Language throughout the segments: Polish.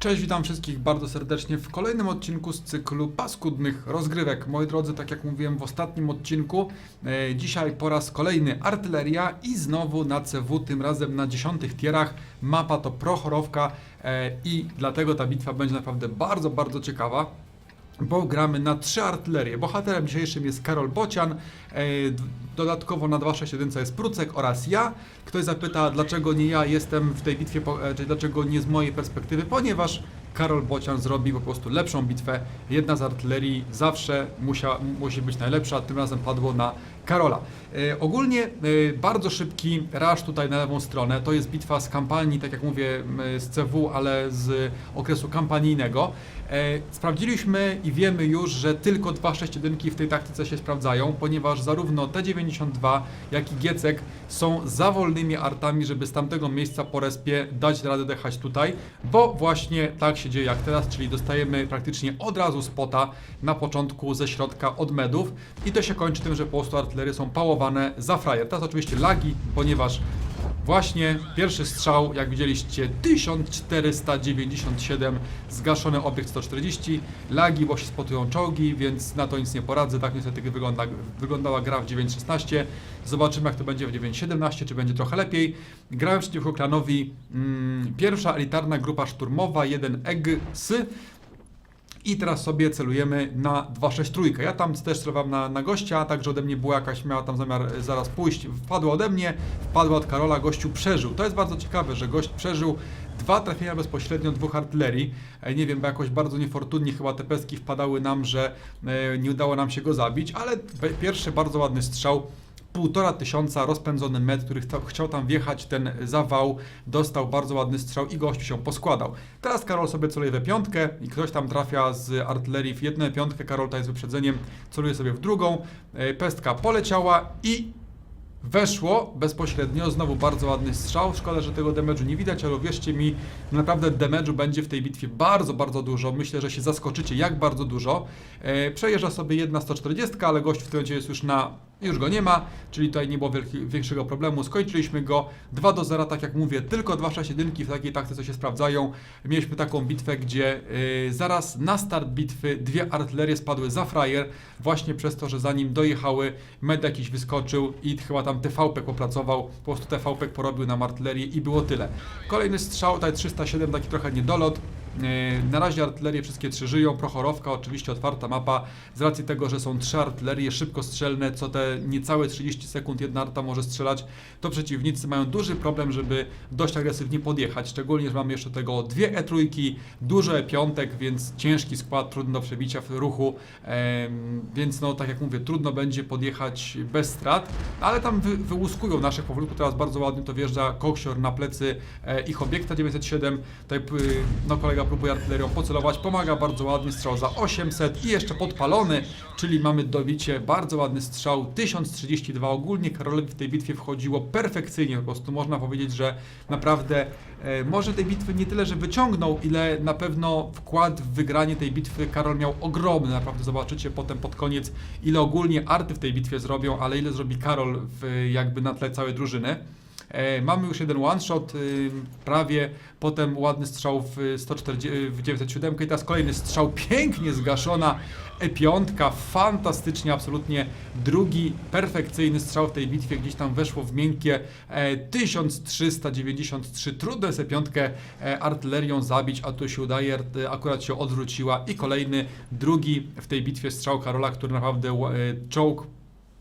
Cześć, witam wszystkich bardzo serdecznie w kolejnym odcinku z cyklu paskudnych rozgrywek. Moi drodzy, tak jak mówiłem w ostatnim odcinku, e, dzisiaj po raz kolejny artyleria i znowu na CW, tym razem na dziesiątych tierach. Mapa to prochorowka e, i dlatego ta bitwa będzie naprawdę bardzo, bardzo ciekawa bo gramy na trzy artylerie. Bohaterem dzisiejszym jest Karol Bocian, e, dodatkowo na 261 jest Prucek oraz ja. Ktoś zapyta, dlaczego nie ja jestem w tej bitwie, e, czyli dlaczego nie z mojej perspektywy, ponieważ Karol Bocian zrobi po prostu lepszą bitwę. Jedna z artylerii zawsze musia, musi być najlepsza, tym razem padło na Karola. E, ogólnie e, bardzo szybki rush tutaj na lewą stronę. To jest bitwa z kampanii, tak jak mówię, z CW, ale z okresu kampanijnego. E, sprawdziliśmy i wiemy już, że tylko dwa sześciodynki w tej taktyce się sprawdzają, ponieważ zarówno T92, jak i Giecek są za wolnymi artami, żeby z tamtego miejsca po respie dać radę dechać tutaj, bo właśnie tak się dzieje jak teraz, czyli dostajemy praktycznie od razu spota na początku ze środka od medów i to się kończy tym, że po prostu artylerie są pałowane za frajer. Teraz oczywiście lagi, ponieważ Właśnie pierwszy strzał, jak widzieliście, 1497, zgaszony obiekt 140, lagi, bo się spotują czołgi, więc na to nic nie poradzę. Tak niestety wygląda, wyglądała gra w 9.16. Zobaczymy, jak to będzie w 9.17, czy będzie trochę lepiej. Grałem przeciwko klanowi mm, pierwsza elitarna grupa szturmowa, jeden EGS. I teraz sobie celujemy na 263. Ja tam też celowałem na, na gościa, także ode mnie była jakaś, miała tam zamiar e, zaraz pójść. Wpadła ode mnie, wpadła od Karola, gościu przeżył. To jest bardzo ciekawe, że gość przeżył dwa trafienia bezpośrednio dwóch artylerii. E, Nie wiem, bo jakoś bardzo niefortunnie chyba te pestki wpadały nam, że e, nie udało nam się go zabić, ale pierwszy bardzo ładny strzał półtora tysiąca rozpędzony met, który chciał tam wjechać, ten zawał, dostał bardzo ładny strzał i gościu się poskładał. Teraz Karol sobie celuje we piątkę i ktoś tam trafia z artylerii w jedną piątkę, Karol tutaj z wyprzedzeniem celuje sobie w drugą, E, pestka poleciała i Weszło bezpośrednio, znowu bardzo ładny strzał. Szkoda, że tego damage'u nie widać, ale wierzcie mi, naprawdę damage'u będzie w tej bitwie bardzo, bardzo dużo. Myślę, że się zaskoczycie, jak bardzo dużo. E, przejeżdża sobie jedna 140, ale gość w tym momencie jest już na. Już go nie ma, czyli tutaj nie było wielki, większego problemu. Skończyliśmy go 2 do 0, tak jak mówię, tylko dwa 6 jedynki w takiej taktyce się sprawdzają. Mieliśmy taką bitwę, gdzie e, zaraz na start bitwy dwie artylerie spadły za frajer, właśnie przez to, że zanim dojechały, med jakiś wyskoczył i chyba tam TVP popracował, po prostu TVP porobił nam artylerię i było tyle. Kolejny strzał, tutaj 307, taki trochę niedolot. E, Na razie artylerie wszystkie trzy żyją, Prochorowka, oczywiście otwarta mapa, z racji tego, że są trzy artylerie szybkostrzelne, co te niecałe 30 sekund jedna arta może strzelać, to przeciwnicy mają duży problem, żeby dość agresywnie podjechać, szczególnie, że mamy jeszcze tego dwie E3, dużo E5, więc ciężki skład, trudno do przebicia w ruchu, em, więc no tak jak mówię, trudno będzie podjechać bez strat, ale tam wy, wyłuskują naszych powolutku, teraz bardzo ładnie to wjeżdża Koksior na plecy e, ich obiekta 907, tutaj no kolega próbuje artylerią pocelować, pomaga bardzo ładnie, strzał za 800 i jeszcze podpalony, czyli mamy dobicie, bardzo ładny strzał, 1032, ogólnie Karolowi w tej bitwie wchodziło perfekcyjnie, po prostu można powiedzieć, że naprawdę e, może tej bitwy nie tyle, że wyciągnął, ile na pewno wkład w wygranie tej bitwy Karol miał ogromny, naprawdę zobaczycie potem pod koniec, ile ogólnie arty w tej bitwie zrobią, ale ile zrobi Karol w, jakby na tle całej drużyny. E, mamy już jeden one shot, y, prawie, potem ładny strzał w, 140, w 907 i teraz kolejny strzał, pięknie zgaszona E5, fantastycznie, absolutnie drugi perfekcyjny strzał w tej bitwie, gdzieś tam weszło w miękkie e, 1393, trudno jest E5 e, artylerią zabić, a tu się udaje, akurat się odwróciła i kolejny, drugi w tej bitwie strzał Karola, który naprawdę e, czołg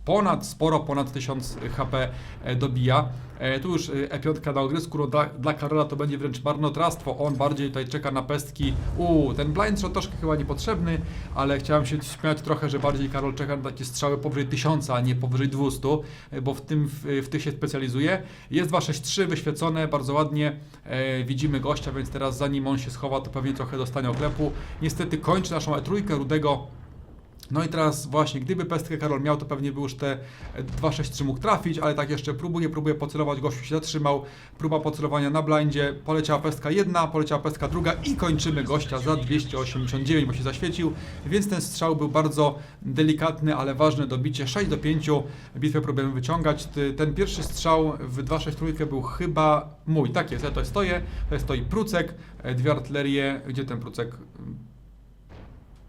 ponad, sporo ponad 1000 HP e, dobija. E, Tu już e, E5 na ogrysku, no dla, dla Karola to będzie wręcz marnotrawstwo, on bardziej tutaj czeka na pestki. Uuu, ten blind shot troszkę chyba niepotrzebny, ale chciałem się śmiać trochę, że bardziej Karol czeka na takie strzały powyżej 1000, a nie powyżej 200, e, bo w tym w, w tych się specjalizuje. Jest 263 wyświecone, bardzo ładnie e, widzimy gościa, więc teraz zanim on się schowa, to pewnie trochę dostanie oklepu. Niestety kończy naszą E3, Rudego No i teraz właśnie, gdyby pestkę Karol miał, to pewnie by już te 2-6-3 mógł trafić, ale tak jeszcze próbuje, próbuje pocelować, gościu się zatrzymał, próba pocelowania na blindzie, poleciała pestka jedna, poleciała pestka druga i kończymy gościa za 289, bo się zaświecił, więc ten strzał był bardzo delikatny, ale ważne dobicie, 6 do 5, bitwę próbujemy wyciągać. Ten pierwszy strzał w 2-6-3 był chyba mój, tak jest, ja tutaj stoję, tutaj stoi Prucek, e, dwie artylerie, gdzie ten Prucek?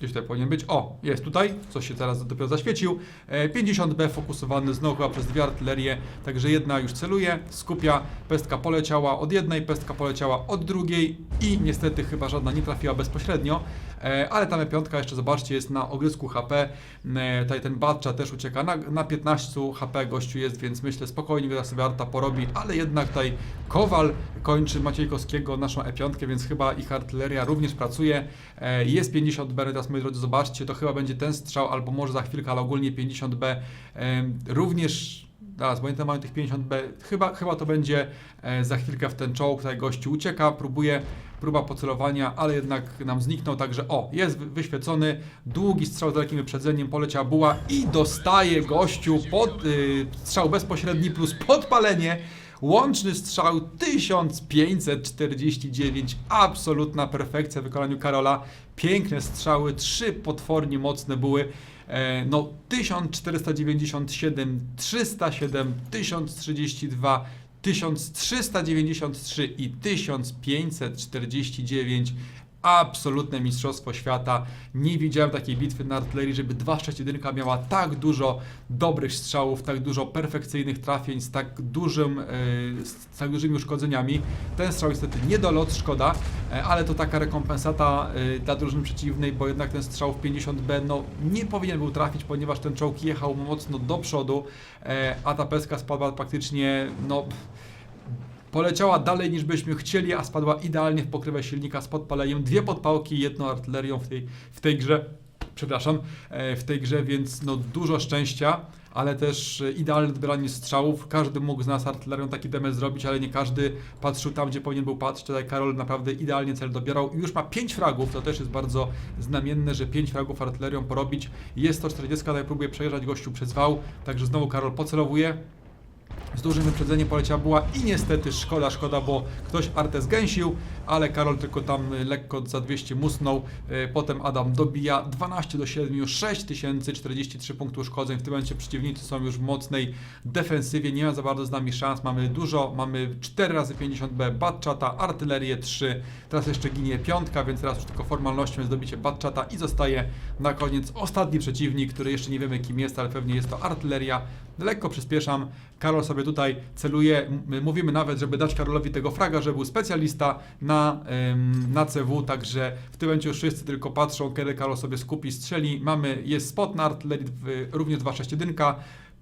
Gdzieś tutaj powinien być. O, jest tutaj, coś się teraz dopiero zaświecił. E, 50B fokusowany znowu przez dwie artylerie, także jedna już celuje, skupia, pestka poleciała od jednej, pestka poleciała od drugiej i niestety chyba żadna nie trafiła bezpośrednio, e, ale ta piątka jeszcze zobaczcie jest na ogrysku HP, e, tutaj ten Batcza też ucieka, na, na 15 HP gościu jest, więc myślę spokojnie go sobie Arta porobi, ale jednak tutaj Kowal kończy Maciejkowskiego naszą E5, więc chyba ich artyleria również pracuje. E, Jest 50B, teraz moi drodzy, zobaczcie, to chyba będzie ten strzał, albo może za chwilkę, ale ogólnie 50B. E, Również, zaraz, bo nie mamy tych 50B, chyba, chyba to będzie e, za chwilkę w ten czołg, tutaj gościu ucieka, próbuje, próba pocelowania, ale jednak nam zniknął, także o, jest wy- wyświecony, długi strzał z dalekim wyprzedzeniem, poleciała buła i dostaje gościu pod, y, strzał bezpośredni plus podpalenie. Łączny strzał 1549, absolutna perfekcja w wykonaniu Karola. Piękne strzały, trzy potwornie mocne były. E, No 1497, 307, 1032, 1393 i 1549. Absolutne mistrzostwo świata. Nie widziałem takiej bitwy na artylerii, żeby 261 miała tak dużo dobrych strzałów, tak dużo perfekcyjnych trafień z tak dużym, e, z tak dużymi uszkodzeniami. Ten strzał niestety nie dolot, szkoda, ale to taka rekompensata e, dla drużyny przeciwnej, bo jednak ten strzał w 50B no, nie powinien był trafić, ponieważ ten czołg jechał mocno do przodu, e, a ta peska spadła praktycznie no poleciała dalej niż byśmy chcieli, a spadła idealnie w pokrywę silnika z podpaleniem. Dwie podpałki, jedną artylerią w tej, w tej grze. Przepraszam, e, w tej grze, więc no dużo szczęścia, ale też e, idealne odbieranie strzałów. Każdy mógł z nas artylerią taki damage zrobić, ale nie każdy patrzył tam, gdzie powinien był patrzeć. Tutaj Karol naprawdę idealnie cel dobierał i już ma 5 fragów, to też jest bardzo znamienne, że 5 fragów artylerią porobić. Jest 140, tutaj próbuje przejeżdżać gościu przez wał, także znowu Karol pocelowuje z dużym wyprzedzeniem poleciała była i niestety szkoda, szkoda, bo ktoś Artę zgęsił, ale Karol tylko tam y, lekko za 200 musnął. Y, Potem Adam dobija 12 do 7, 6043 punktów uszkodzeń. W tym momencie przeciwnicy są już w mocnej defensywie, nie ma za bardzo z nami szans. Mamy dużo, mamy 4 razy 50B, Batchata, artylerię 3, teraz jeszcze ginie piątka, więc teraz już tylko formalnością jest dobicie Batchata i zostaje na koniec ostatni przeciwnik, który jeszcze nie wiemy kim jest, ale pewnie jest to artyleria. Lekko przyspieszam. Karol sobie tutaj celuje. Mówimy nawet, żeby dać Karolowi tego fraga, że był specjalista na, ym, na CW, także w tym momencie już wszyscy tylko patrzą, kiedy Karol sobie skupi, strzeli. Mamy, jest spot na artylerii, również 261.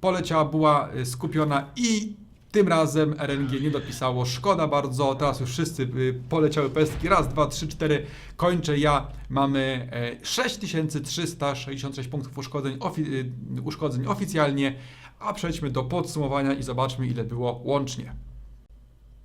Poleciała, była y, skupiona i tym razem RNG nie dopisało. Szkoda bardzo. Teraz już wszyscy y, poleciały pestki. Raz, dwa, trzy, cztery. Kończę ja. Mamy e, 6366 punktów uszkodzeń, ofi- y, uszkodzeń oficjalnie. A przejdźmy do podsumowania i zobaczmy, ile było łącznie.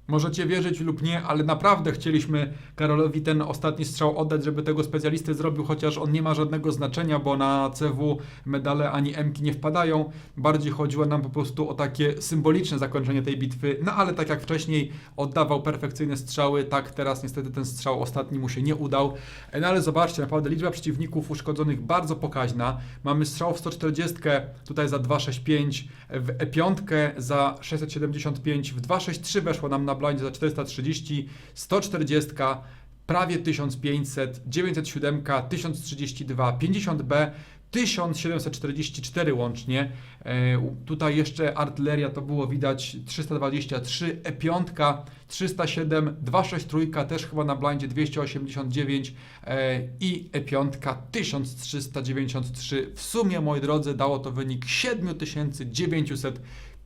Możecie wierzyć lub nie, ale naprawdę chcieliśmy Karolowi ten ostatni strzał oddać, żeby tego specjalistę zrobił, chociaż on nie ma żadnego znaczenia, bo na CW medale ani Mki nie wpadają. Bardziej chodziło nam po prostu o takie symboliczne zakończenie tej bitwy. No ale tak jak wcześniej oddawał perfekcyjne strzały, tak teraz niestety ten strzał ostatni mu się nie udał. No ale zobaczcie, naprawdę liczba przeciwników uszkodzonych bardzo pokaźna. Mamy strzał w 140, tutaj za 265, w E5 za 675, w 263 weszło nam na blindzie za 430, 140, prawie 1500, 907, 1032, 50B, 1744 łącznie. E, tutaj jeszcze artyleria to było widać 323, E5 307, 263 też chyba na blindzie 289 e, i E5 1393. W sumie, moi drodzy, dało to wynik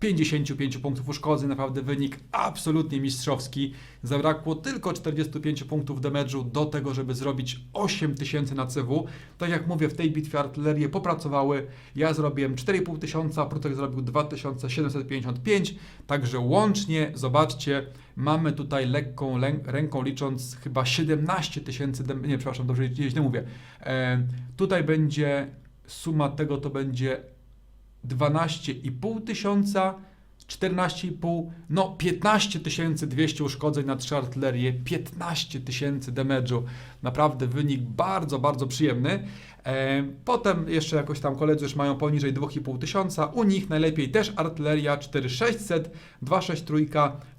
7955 punktów uszkodzeń. Naprawdę wynik absolutnie mistrzowski. Zabrakło tylko 45 punktów damage'u do tego, żeby zrobić 8000 na CW. Tak jak mówię, w tej bitwie artylerie popracowały. Ja zrobiłem 4500, tysiąca, Prutek zrobił 2755. Także łącznie, zobaczcie, mamy tutaj lekką ręką licząc chyba 17 tysięcy, nie przepraszam, dobrze źle mówię. E, tutaj będzie suma tego to będzie 12,5 tysiąca, 14,5, no 15 200 uszkodzeń na trzy artylerie, 15 tysięcy damage'u. Naprawdę wynik bardzo, bardzo przyjemny. E, Potem jeszcze jakoś tam koledzy już mają poniżej 2,5 tysiąca. U nich najlepiej też artyleria 4600, 263,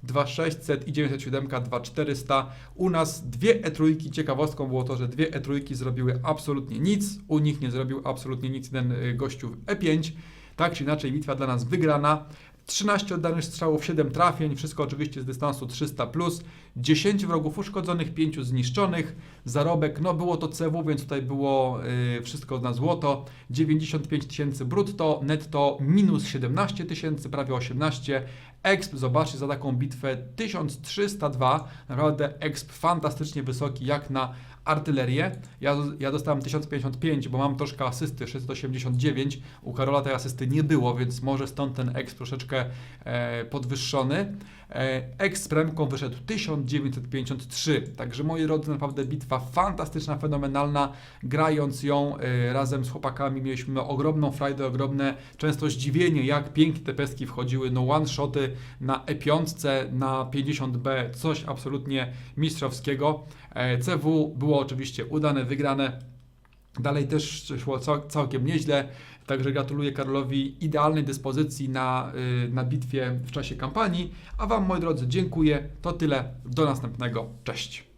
2600 i 907, 2400. U nas dwie E3. Ciekawostką było to, że dwie E3 zrobiły absolutnie nic. U nich nie zrobił absolutnie nic jeden y, gościu w E5. Tak czy inaczej, bitwa dla nas wygrana. 13 oddanych strzałów, 7 trafień, wszystko oczywiście z dystansu 300+, plus, 10 wrogów uszkodzonych, 5 zniszczonych, zarobek, no było to CW, więc tutaj było y, wszystko na złoto, 95 tysięcy brutto, netto minus 17 tysięcy, prawie 18, exp, zobaczcie, za taką bitwę 1302, naprawdę exp fantastycznie wysoki, jak na artylerię. Ja, ja dostałem 1055, bo mam troszkę asysty, 689. U Karola tej asysty nie było, więc może stąd ten exp troszeczkę e, podwyższony. E, exp premką wyszedł 1953. Także moi drodzy, naprawdę bitwa fantastyczna, fenomenalna. Grając ją e, razem z chłopakami mieliśmy ogromną frajdę, ogromne często zdziwienie, jak pięknie te peski wchodziły. No one-shoty na E5, na 50B, coś absolutnie mistrzowskiego. E, CW było oczywiście udane, wygrane. Dalej też szło cał, całkiem nieźle, także gratuluję Karolowi idealnej dyspozycji na, y, na bitwie w czasie kampanii. A Wam, moi drodzy, dziękuję. To tyle. Do następnego. Cześć.